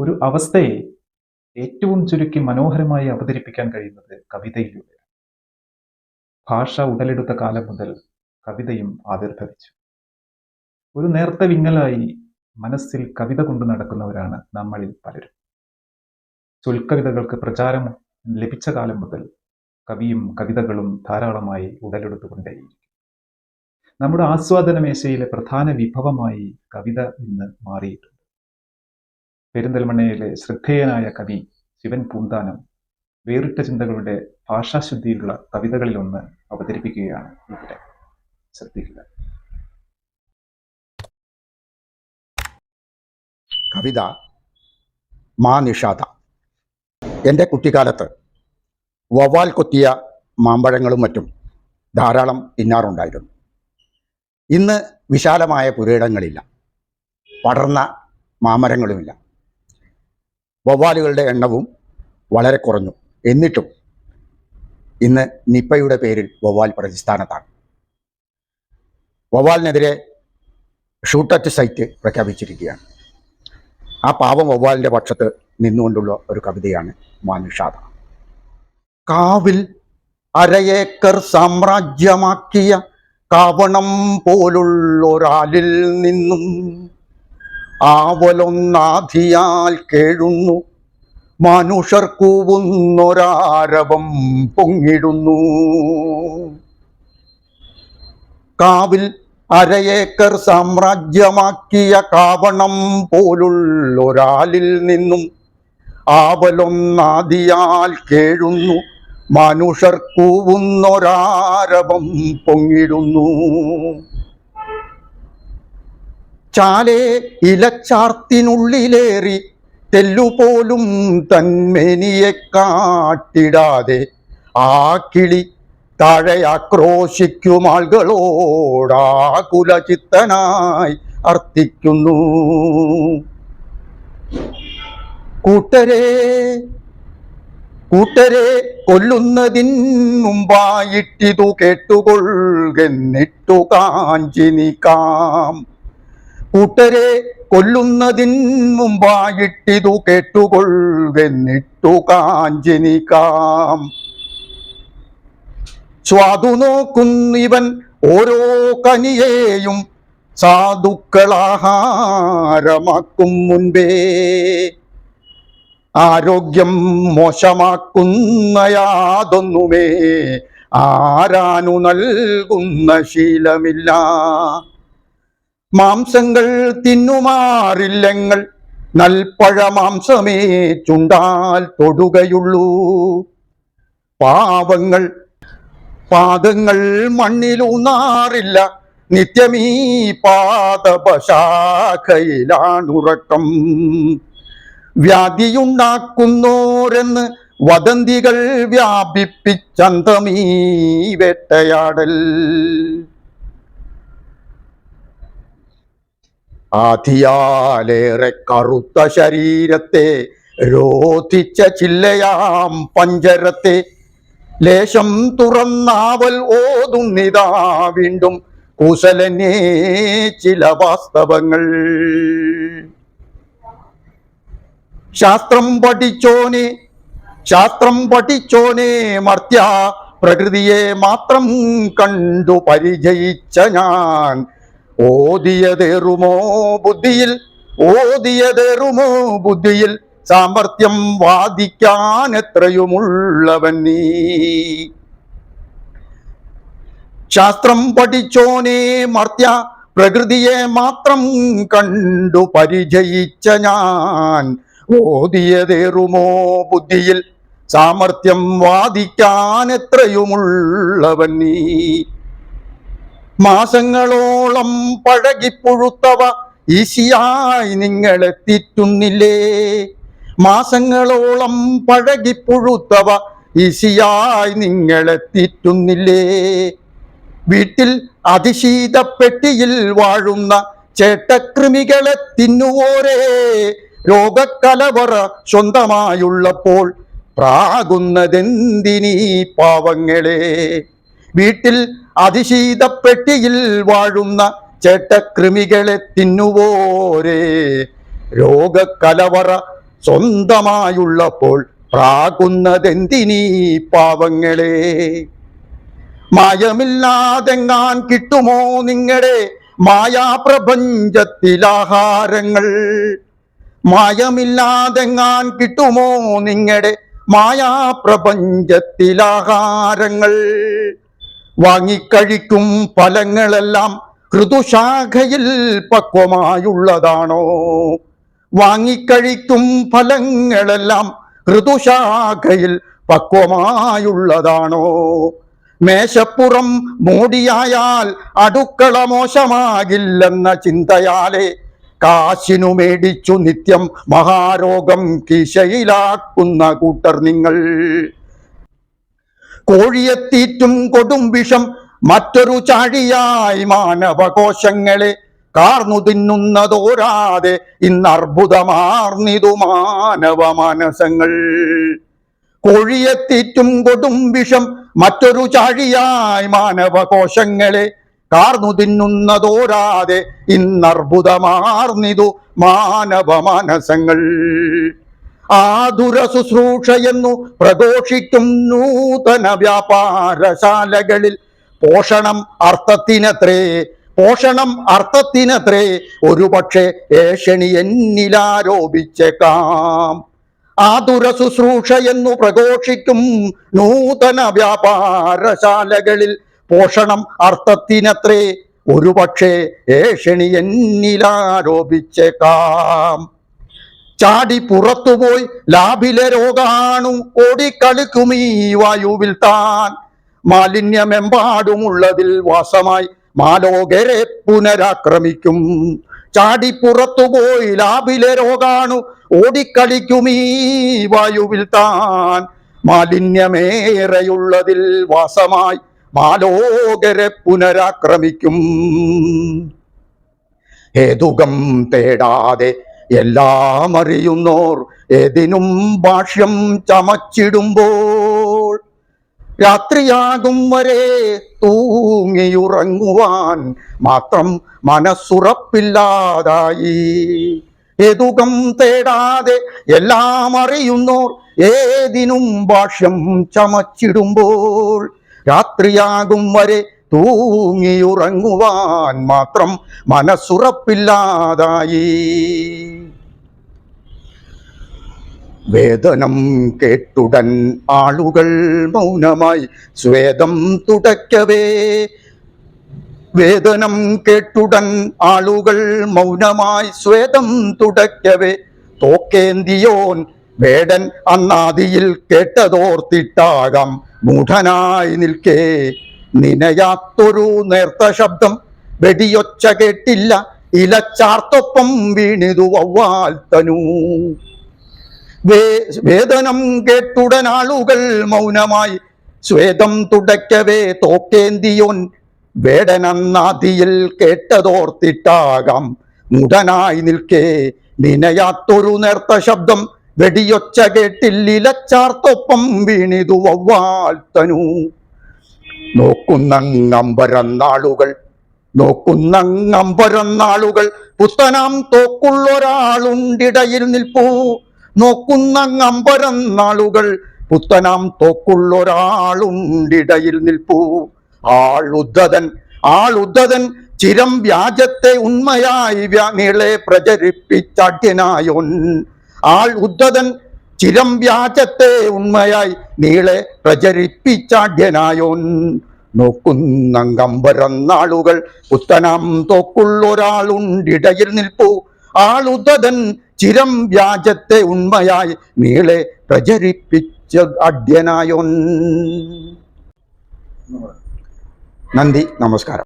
ഒരു അവസ്ഥയെ ഏറ്റവും ചുരുക്കി മനോഹരമായി അവതരിപ്പിക്കാൻ കഴിയുന്നത് കവിതയിലൂടെ. ഭാഷ ഉടലെടുത്ത കാലം മുതൽ കവിതയും ആവിർഭവിച്ചു. ഒരു നേർത്ത വിങ്ങലായി മനസ്സിൽ കവിത കൊണ്ടു നടക്കുന്നവരാണ് നമ്മളിൽ പലരും. ചൊൽക്കവിതകൾക്ക് പ്രചാരം ലഭിച്ച കാലം മുതൽ കവിയും കവിതകളും ധാരാളമായി ഉടലെടുത്തുകൊണ്ടേയിരിക്കും. നമ്മുടെ ആസ്വാദന മേശയിലെ പ്രധാന വിഭവമായി കവിത ഇന്ന് മാറിയിട്ടുണ്ട്. പെരിന്തൽമണ്ണയിലെ ശ്രദ്ധേയനായ കവി ശിവൻ പൂന്താനം വേറിട്ട ചിന്തകളുടെ ഭാഷാശുദ്ധിയിലുള്ള കവിതകളിലൊന്ന് അവതരിപ്പിക്കുകയാണ് ഇവിടെ. ശ്രദ്ധിക്കുക. കവിത മാ നിഷാദ. എന്റെ കുട്ടിക്കാലത്ത് വവ്വാൽ കൊത്തിയ മാമ്പഴങ്ങളും മറ്റും ധാരാളം തിന്നാറുണ്ടായിരുന്നു. ഇന്ന് വിശാലമായ പുരയിടങ്ങളില്ല. പടർന്ന മാമരങ്ങളുമില്ല. വവ്വാലുകളുടെ എണ്ണവും വളരെ കുറഞ്ഞു. എന്നിട്ടും ഇന്ന് നിപ്പയുടെ പേരിൽ വവ്വാൽ പ്രതിസ്ഥാനത്താണ്. വവ്വാലിനെതിരെ ഷൂട്ടറ്റ് സൈറ്റ് പ്രഖ്യാപിച്ചിരിക്കുകയാണ്. ആ പാവം വവ്വാലിന്റെ പക്ഷത്ത് നിന്നുകൊണ്ടുള്ള ഒരു കവിതയാണ് മാനുഷാദ. കാവിൽ അരയേക്കർ സാമ്രാജ്യമാക്കിയ കാവണം പോലുള്ളൊരാലിൽ നിന്നും ആവലൊന്നാധിയാൽ കേഴുന്നു. മനുഷ്യർ കൂവുന്നൊരാരവം പൊങ്ങിടുന്നു. കാവിൽ അരയേക്കർ സാമ്രാജ്യമാക്കിയ കാവണം പോലുള്ളൊരാലിൽ നിന്നും ആവലൊന്നാദിയാൽ കേഴുന്നു. മനുഷ്യർ കൂവുന്നൊരാരവം പൊങ്ങിടുന്നു. ചാലേ ഇലച്ചാർത്തിനുള്ളിലേറി തെല്ലുപോലും തന്മേനിയെ കാട്ടിടാതെ ആ കിളി താഴെ ആക്രോശിക്കും ആളുകളോടാകുലചിത്തനായി അർത്ഥിക്കുന്നു കൂട്ടരെ കൂട്ടരെ കൊല്ലുന്നതിൻ മുമ്പായിട്ടിതു കേട്ടുകൊള്ളുന്നിട്ടു കാഞ്ചി നീക്കാം. കൂട്ടരെ കൊല്ലുന്നതിൻ മുമ്പായിട്ടിതു കേട്ടുകൊള്ളുന്നിട്ടു കാഞ്ചി നീക്കാം സ്വാദു നോക്കുന്നിവൻ ഓരോ കനിയേയും സാധുക്കളാഹാരമാക്കും മുൻപേ. ആരോഗ്യം മോശമാക്കുന്ന യാതൊന്നുമേ. ആരാനു നൽകുന്ന ശീലമില്ല. മാംസങ്ങൾ തിന്നുമാറില്ലങ്ങൾ. നൽപ്പഴ മാംസമേ ചുണ്ടാൽ തൊടുകയുള്ളൂ. പാവങ്ങൾ പാദങ്ങൾ മണ്ണിലൂന്നാറില്ല നിത്യമീ പാദപശാഖയിലാണുറക്കം. വ്യാധിയുണ്ടാക്കുന്നോരെന്ന് വദന്തികൾ വ്യാപിപ്പിച്ചന്തമീ വേട്ടയാടൽ. ആധിയാലേറെ കറുത്ത ശരീരത്തെ രോധിച്ച ചില്ലയാം പഞ്ചരത്തെ. ലേശം തുറന്നാവൽ ഓതുന്നിതാ വീണ്ടും കുശലനേ ചില വാസ്തവങ്ങൾ. ശാസ്ത്രം പഠിച്ചോനെ ശാസ്ത്രം പഠിച്ചോനെ മർത്യ പ്രകൃതിയെ മാത്രം കണ്ടു പരിചയിച്ച ഞാൻ. ഓതിയതേറുമോ ബുദ്ധിയിൽ? ഓതിയതേറുമോ ബുദ്ധിയിൽ? സാമർത്ഥ്യം വാദിക്കാൻ എത്രയുമുള്ളവൻ നീ? ശാസ്ത്രം പഠിച്ചോനെ മർത്യ പ്രകൃതിയെ മാത്രം കണ്ടു പരിചയിച്ച ഞാൻ. ഓതിയതേറുമോ ബുദ്ധിയിൽ? സാമർത്ഥ്യം വാദിക്കാൻ എത്രയുമുള്ളവൻ നീ? മാസങ്ങളോളം പഴകിപ്പുഴുത്തവ ഈശിയായി നിങ്ങളെത്തിറ്റുന്നില്ലേ? മാസങ്ങളോളം പഴകിപ്പുഴുത്തവ ഈശിയായി നിങ്ങളെത്തിറ്റുന്നില്ലേ? വീട്ടിൽ അതിശീതപ്പെട്ടിയിൽ വാഴുന്ന ചേട്ടക്രിമികളെ തിന്നുവോരേ? രോഗക്കലവറ സ്വന്തമായുള്ളപ്പോൾ പ്രാകുന്നതെന്തിനീ പാവങ്ങളെ? വീട്ടിൽ അതിശീതപ്പെട്ടിയിൽ വാഴുന്ന ചേട്ടക്രിമികളെ തിന്നുവോരേ. രോഗക്കലവറ സ്വന്തമായുള്ളപ്പോൾ പ്രാകുന്നതെന്തിനീ പാവങ്ങളെ? മായമില്ലാതെങ്ങാൻ കിട്ടുമോ നിങ്ങളുടെ മായാപ്രപഞ്ചത്തിലാഹാരങ്ങൾ? മായമില്ലാതെങ്ങാൻ കിട്ടുമോ നിങ്ങളുടെ മായാപ്രപഞ്ചത്തിലാഹാരങ്ങൾ? വാങ്ങിക്കഴിക്കും ഫലങ്ങളെല്ലാം ഋതുശാഖയിൽ പക്വമായുള്ളതാണോ? വാങ്ങിക്കഴിക്കും ഫലങ്ങളെല്ലാം ഋതുശാഖയിൽ പക്വമായുള്ളതാണോ? മേശപ്പുറം മൂടിയായാൽ അടുക്കള മോശമാകില്ലെന്ന ചിന്തയാലെ കാശിനു മേടിച്ചു നിത്യം മഹാരോഗം കീശയിലാക്കുന്ന കൂട്ടർ നിങ്ങൾ. കോഴിയെത്തീറ്റും കൊടും വിഷം മറ്റൊരു ചാഴിയായി മാനവകോശങ്ങളെ കാർന്നു തിന്നുന്നതോരാതെ ഇന്നർബുദമാർന്നിതു മാനവ മാനസങ്ങൾ. കോഴിയെത്തീറ്റും കൊടും വിഷം മറ്റൊരു ചാഴിയായി മാനവകോശങ്ങളെ കാർന്നു തിന്നുന്നതോരാതെ ഇന്നർബുദമാർന്നിതു മാനവ മാനസങ്ങൾ. ആതുര ശുശ്രൂഷയെന്നു പ്രഘോഷിക്കും നൂതന വ്യാപാരശാലകളിൽ. പോഷണം അർത്ഥത്തിനത്രേ പോഷണം അർത്ഥത്തിനത്രേ ഒരു പക്ഷേ ഏഷണി എന്നിലാരോപിച്ചേക്കാം. ആതുര ശുശ്രൂഷ എന്നു പ്രഘോഷിക്കും നൂതന വ്യാപാരശാലകളിൽ പോഷണം അർത്ഥത്തിനത്രേ ഒരു പക്ഷേ ഏഷണി എന്നിലാരോപിച്ചേക്കാം. ചാടി പുറത്തുപോയി ലാഭിലെ രോഗാണു ഓടിക്കളിക്കും ഈ വായുവിൽ താൻ. മാലിന്യമെമ്പാടുമുള്ളതിൽ വാസമായി മാലോകരെ പുനരാക്രമിക്കും. ചാടി പുറത്തുപോയി ലാഭിലെ രോഗാണു ഓടിക്കളിക്കും ഈ വായുവിൽ താൻ. മാലിന്യമേറെയുള്ളതിൽ വാസമായി മാലോകരെ പുനരാക്രമിക്കും. ഹേതുകം തേടാതെ എല്ലാം അറിയുന്നോർ ഏതിനും ഭാഷ്യം ചമച്ചിടുമ്പോൾ രാത്രിയാകും വരെ തൂങ്ങിയുറങ്ങുവാൻ മാത്രം മനസ്സുറപ്പില്ലാതായി. ഏതുകം തേടാതെ എല്ലാം അറിയുന്നോർ ഏതിനും ഭാഷ്യം ചമച്ചിടുമ്പോൾ രാത്രിയാകും വരെ തൂങ്ങിയുറങ്ങുവാൻ മാത്രം മനസ്സുറപ്പില്ലാതായി. വേദനം കേട്ടുടൻ ആളുകൾ മൗനമായി സ്വേദം തുടയ്ക്കവേ വേദനം കേട്ടുടൻ ആളുകൾ മൗനമായി സ്വേദം തുടയ്ക്കവേ തോക്കേന്തിയോൻ വേടൻ അന്നാദിയിൽ കേട്ടതോർത്തിട്ടാകാം മൂഢനായി നിൽക്കേ. നിനയാത്തൊരു നേർത്ത ശബ്ദം വെടിയൊച്ച കേട്ടില്ല. ഇലച്ചാർത്തൊപ്പം വീണിതു വവ്വാൽ തനു. വേദനം കേട്ടുടനാളുകൾ മൗനമായി. സ്വേദം തുടയ്ക്കവേ തോക്കേന്തിയോൻ. വേടനന്നാദിയിൽ കേട്ടതോർത്തിട്ടാകാം. മുടനായി നിൽക്കേ. നിനയാത്തൊരു നേർത്ത ശബ്ദം വെടിയൊച്ച കേട്ടില്ലിലച്ചാർത്തൊപ്പം വീണിതു വവ്വാൽ തനു. നോക്കുന്നങ്ങമ്പരന്നാളുകൾ നോക്കുന്നങ്ങമ്പരന്നാളുകൾ. പുത്തനാം തോക്കുള്ളൊരാളുണ്ടിടയിൽ നിൽപ്പൂ. നോക്കുന്നങ്ങമ്പരന്നാളുകൾ പുത്തനാം തോക്കുള്ളൊരാളുണ്ടിടയിൽ നിൽപ്പൂ. ആളുദ്ധതൻ ആളുദ്ധതൻ ചിരം വ്യാജത്തെ ഉണ്മയായി നീളെ പ്രചരിപ്പിച്ചാട്യനായോൻ. ആൾ ഉദ്ധതൻ ചിരം വ്യാജത്തെ ഉണ്മയായി നീളെ പ്രചരിപ്പിച്ചാഢ്യനായോൻ നോക്കുന്നങ്കമ്പരന്നാളുകൾ പുത്തനാം തോക്കുള്ളൊരാളുണ്ടിടയിൽ നിൽപ്പു. ആളുതൻ ചിരം വ്യാജത്തെ ഉണ്മയായി നീളെ പ്രചരിപ്പിച്ച അഢ്യനായോൻ നന്ദി നമസ്കാരം.